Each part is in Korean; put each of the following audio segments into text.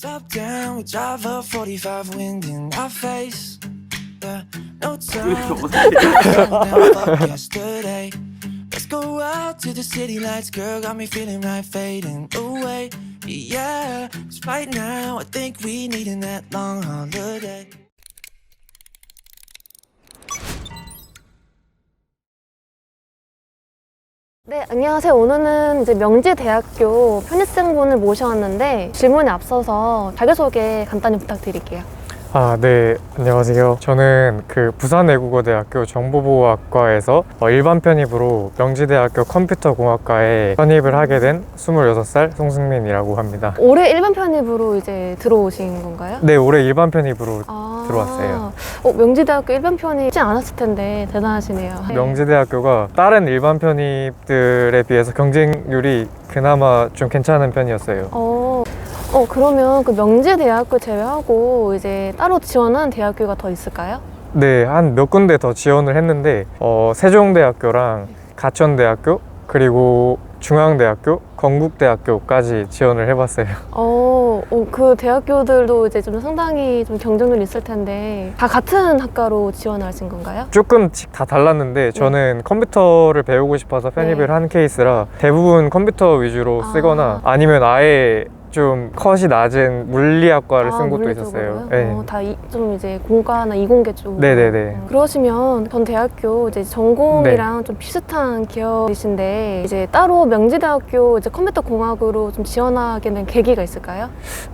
Top down, we drive a 45 wind in our face. Yeah, no time. Now, yesterday. Let's go out to the city lights, girl. Got me feeling right, fading away. Yeah, 'cause right now I think we needin' that long holiday. 네, 안녕하세요. 오늘은 이제 명지대학교 편입생분을 모셔왔는데 질문에 앞서서 자기소개 간단히 부탁드릴게요. 아, 네. 안녕하세요. 저는 그 부산외국어대학교 정보보호학과에서 어, 일반 편입으로 명지대학교 컴퓨터공학과에 편입을 하게 된 26살 송승민이라고 합니다. 올해 일반 편입으로 이제 들어오신 건가요? 네, 올해 일반 편입으로 아, 들어왔어요. 어, 명지대학교 일반 편입지 않았을 텐데 대단하시네요. 네. 명지대학교가 다른 일반 편입들에 비해서 경쟁률이 그나마 좀 괜찮은 편이었어요. 어, 어 그러면 그 명지대학교 제외하고 이제 따로 지원한 대학교가 더 있을까요? 네, 한 몇 군데 더 지원을 했는데 어, 세종대학교랑 가천대학교 그리고 중앙대학교, 건국대학교까지 지원을 해봤어요. 어, 어, 그 대학교들도 이제 좀 상당히 좀 경쟁률이 있을 텐데 다 같은 학과로 지원하신 건가요? 조금씩 다 달랐는데 저는 컴퓨터를 배우고 싶어서 편입을 네. 한 케이스라 대부분 컴퓨터 위주로 아. 쓰거나 아니면 아예 좀 컷이 낮은 물리학과를 아, 쓴 곳도 있었어요. 네. 어, 다좀 이제 공과나 이공계 쪽. 네네네. 어, 그러시면 전 대학교 이제 전공이랑 네. 좀 비슷한 기업이신데 이제 따로 명지대학교 이제 컴퓨터 공학으로 좀 지원하게 된 계기가 있을까요?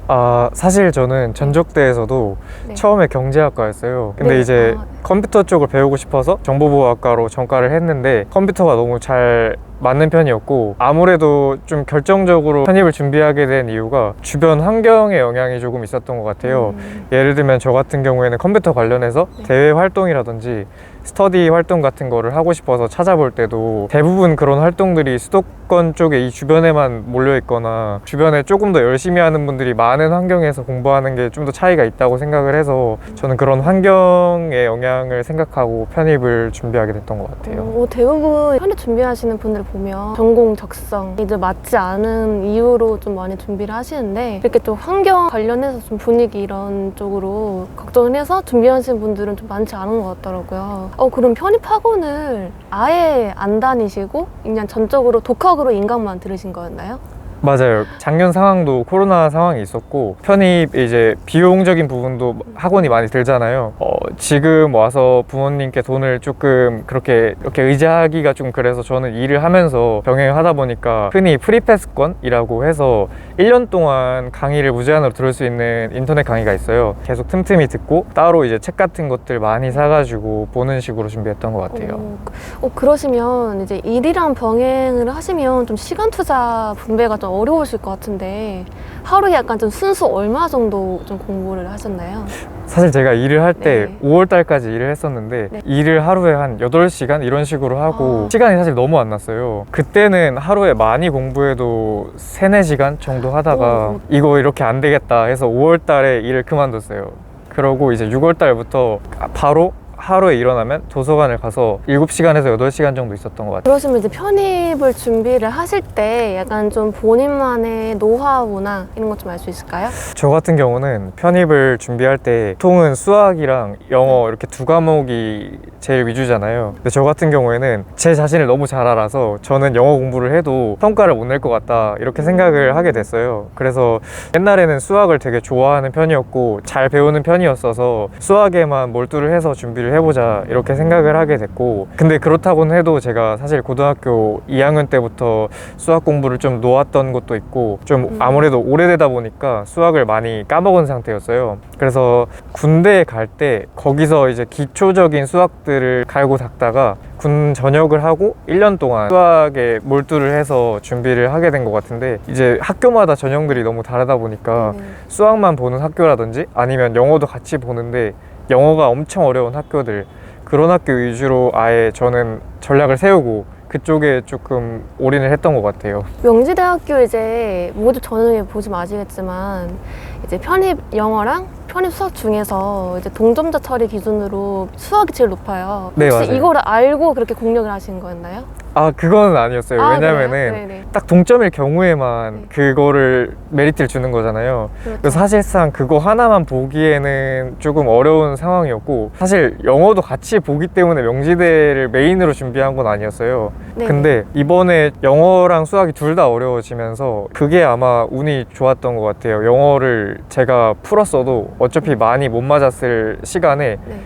아 사실 저는 전적대에서도 네. 처음에 경제학과였어요. 근데 네. 이제 아. 컴퓨터 쪽을 배우고 싶어서 정보보호학과로 전과를 했는데 컴퓨터가 너무 잘 맞는 편이었고 아무래도 좀 결정적으로 편입을 준비하게 된 이유가 주변 환경의 영향이 조금 있었던 것 같아요. 음, 예를 들면 저 같은 경우에는 컴퓨터 관련해서 네. 대외 활동이라든지 스터디 활동 같은 거를 하고 싶어서 찾아볼 때도 대부분 그런 활동들이 수도 권 쪽에 이 주변에만 몰려 있거나 주변에 조금 더 열심히 하는 분들이 많은 환경에서 공부하는 게 좀 더 차이가 있다고 생각을 해서 저는 그런 환경의 영향을 생각하고 편입을 준비하게 됐던 것 같아요. 어, 대부분 편입 준비하시는 분들 보면 전공 적성 이제 맞지 않은 이유로 좀 많이 준비를 하시는데 이렇게 또 환경 관련해서 좀 분위기 이런 쪽으로 걱정을 해서 준비하시는 분들은 좀 많지 않은 것 같더라고요. 어 그럼 편입 학원을 아예 안 다니시고 그냥 전적으로 독학 으로 인강만 들으신 거였나요? 맞아요. 작년 상황도 코로나 상황이 있었고 편입 이제 비용적인 부분도 학원이 많이 들잖아요. 어, 지금 와서 부모님께 돈을 조금 그렇게 이렇게 의지하기가 좀 그래서 저는 일을 하면서 병행을 하다 보니까 흔히 프리패스권이라고 해서 1년 동안 강의를 무제한으로 들을 수 있는 인터넷 강의가 있어요. 계속 틈틈이 듣고 따로 이제 책 같은 것들 많이 사가지고 보는 식으로 준비했던 것 같아요. 어, 어, 그러시면 이제 일이랑 병행을 하시면 좀 시간 투자 분배가 좀 어려우실 것 같은데 하루에 약간 좀 순수 얼마 정도 좀 공부를 하셨나요? 사실 제가 일을 할 때 네. 5월 달까지 일을 했었는데 네. 일을 하루에 한 8시간 이런 식으로 하고 아. 시간이 사실 너무 안 났어요. 그때는 하루에 많이 공부해도 3, 4시간 정도 하다가 오. 이거 이렇게 안 되겠다 해서 5월 달에 일을 그만뒀어요. 그러고 이제 6월 달부터 바로 하루에 일어나면 도서관을 가서 7시간에서 8시간 정도 있었던 것 같아요. 그러시면 이제 편입을 준비를 하실 때 약간 좀 본인만의 노하우나 이런 것 좀 알 수 있을까요? 저 같은 경우는 편입을 준비할 때 통은 수학이랑 영어 이렇게 두 과목이 제일 위주잖아요. 근데 저 같은 경우에는 제 자신을 너무 잘 알아서 저는 영어 공부를 해도 성과를 못 낼 것 같다 이렇게 생각을 하게 됐어요. 그래서 옛날에는 수학을 되게 좋아하는 편이었고 잘 배우는 편이었어서 수학에만 몰두를 해서 준비를 해보자 이렇게 생각을 하게 됐고 근데 그렇다고는 해도 제가 사실 고등학교 2학년 때부터 수학 공부를 좀 놓았던 것도 있고 좀 음. 아무래도 오래되다 보니까 수학을 많이 까먹은 상태였어요. 그래서 군대에 갈 때 거기서 이제 기초적인 수학들을 갈고 닦다가 군 전역을 하고 1년 동안 수학에 몰두를 해서 준비를 하게 된 것 같은데 이제 학교마다 전형들이 너무 다르다 보니까 네. 수학만 보는 학교라든지 아니면 영어도 같이 보는데 영어가 엄청 어려운 학교들 그런 학교 위주로 아예 저는 전략을 세우고 그쪽에 조금 올인을 했던 것 같아요. 명지대학교 이제 모두 전형에 보시면 아시겠지만 이제 편입 영어랑 편입 수학 중에서 이제 동점자 처리 기준으로 수학이 제일 높아요. 네, 혹시 맞아요. 이거를 알고 그렇게 공략을 하신 거였나요? 아 그건 아니었어요. 아, 왜냐면은 그래요? 네네. 딱 동점일 경우에만 네. 그거를 메리트를 주는 거잖아요. 그렇죠. 그래서 사실상 그거 하나만 보기에는 조금 어려운 상황이었고 사실 영어도 같이 보기 때문에 명지대를 메인으로 준비한 건 아니었어요. 네네. 근데 이번에 영어랑 수학이 둘 다 어려워지면서 그게 아마 운이 좋았던 것 같아요. 영어를 제가 풀었어도 어차피 많이 못 맞았을 시간에 네.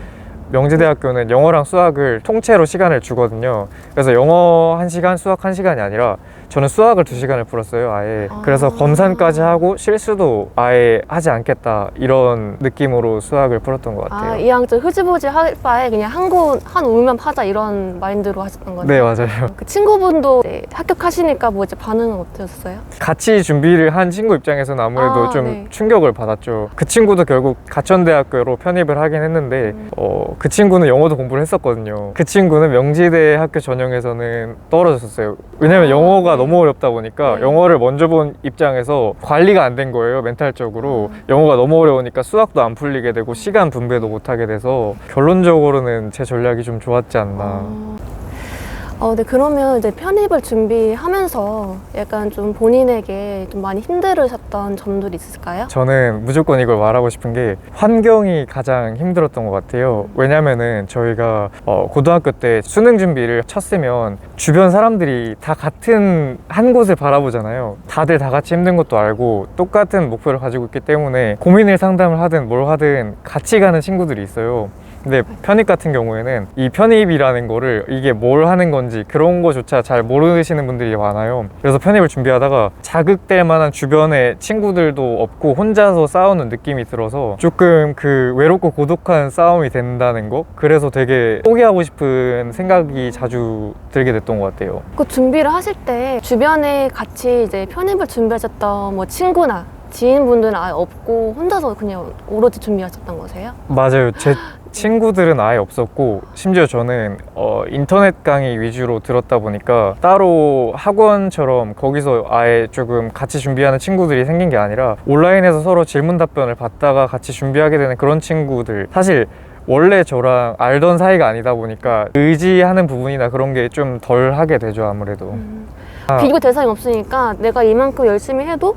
명지대학교는 영어랑 수학을 통째로 시간을 주거든요. 그래서 영어 한시간 수학 한시간이 아니라 저는 수학을 두시간을 풀었어요, 아예. 아. 그래서 검산까지 하고 실수도 아예 하지 않겠다. 이런 느낌으로 수학을 풀었던 것 같아요. 아, 이왕 좀 흐지부지 할 바에 그냥 한곳한 울면 파자 이런 마인드로 하셨던 거네요. 네, 맞아요. 그 친구분도 이제 합격하시니까 뭐 이제 반응은 어떠셨어요? 같이 준비를 한 친구 입장에서는 아무래도 아, 좀 네. 충격을 받았죠. 그 친구도 결국 가천대학교로 편입을 하긴 했는데, 음. 어, 그 친구는 영어도 공부를 했었거든요. 그 친구는 명지대 학교 전형에서는 떨어졌었어요. 왜냐면 아, 영어가 네. 너무 어렵다 보니까 네. 영어를 먼저 본 입장에서 관리가 안 된 거예요, 멘탈적으로. 아. 영어가 너무 어려우니까 수학도 안 풀리게 되고 시간 분배도 못 하게 돼서 결론적으로는 제 전략이 좀 좋았지 않나. 어, 어, 네, 그러면 이제 편입을 준비하면서 약간 좀 본인에게 좀 많이 힘들으셨던 점들이 있을까요? 저는 무조건 이걸 말하고 싶은 게 환경이 가장 힘들었던 것 같아요. 왜냐면은 저희가 어, 고등학교 때 수능 준비를 쳤으면 주변 사람들이 다 같은 한 곳을 바라보잖아요. 다들 다 같이 힘든 것도 알고 똑같은 목표를 가지고 있기 때문에 고민을 상담을 하든 뭘 하든 같이 가는 친구들이 있어요. 근데 편입 같은 경우에는 이 편입이라는 거를 이게 뭘 하는 건지 그런 거조차 잘 모르시는 분들이 많아요. 그래서 편입을 준비하다가 자극될 만한 주변에 친구들도 없고 혼자서 싸우는 느낌이 들어서 조금 그 외롭고 고독한 싸움이 된다는 거? 그래서 되게 포기하고 싶은 생각이 자주 들게 됐던 것 같아요. 그 준비를 하실 때 주변에 같이 이제 편입을 준비하셨던 뭐 친구나 지인분들은 아예 없고 혼자서 그냥 오로지 준비하셨던 거세요? 맞아요. 제 친구들은 아예 없었고 심지어 저는 어, 인터넷 강의 위주로 들었다 보니까 따로 학원처럼 거기서 아예 조금 같이 준비하는 친구들이 생긴 게 아니라 온라인에서 서로 질문 답변을 받다가 같이 준비하게 되는 그런 친구들 사실 원래 저랑 알던 사이가 아니다 보니까 의지하는 부분이나 그런 게 좀 덜 하게 되죠 아무래도 아. 비교 대상이 없으니까 내가 이만큼 열심히 해도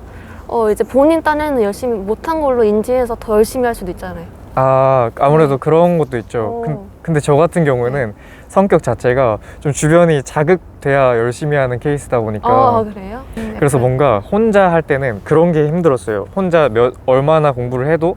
어 이제 본인 딴에는 열심히 못한 걸로 인지해서 더 열심히 할 수도 있잖아요. 아 아무래도 그런 것도 있죠 오. 근, 근데 저 같은 경우에는 성격 자체가 좀 주변이 자극돼야 열심히 하는 케이스다 보니까 아 그래요? 음, 그래서 약간- 뭔가 혼자 할 때는 그런 게 힘들었어요. 혼자 몇 얼마나 공부를 해도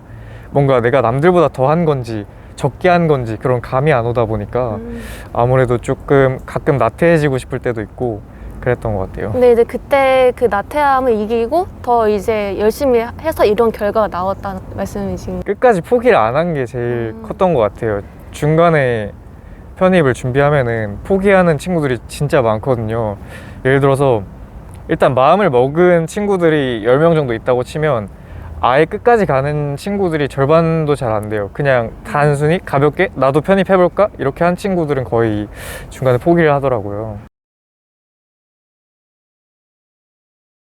뭔가 내가 남들보다 더 한 건지 적게 한 건지 그런 감이 안 오다 보니까 음. 아무래도 조금 가끔 나태해지고 싶을 때도 있고 그랬던 것 같아요. 근데 이제 그때 그 나태함을 이기고 더 이제 열심히 해서 이런 결과가 나왔다는 말씀이신 끝까지 포기를 안 한 게 제일 음. 컸던 것 같아요. 중간에 편입을 준비하면은 포기하는 친구들이 진짜 많거든요. 예를 들어서 일단 마음을 먹은 친구들이 10명 정도 있다고 치면 아예 끝까지 가는 친구들이 절반도 잘 안 돼요. 그냥 단순히 가볍게 나도 편입해볼까? 이렇게 한 친구들은 거의 중간에 포기를 하더라고요.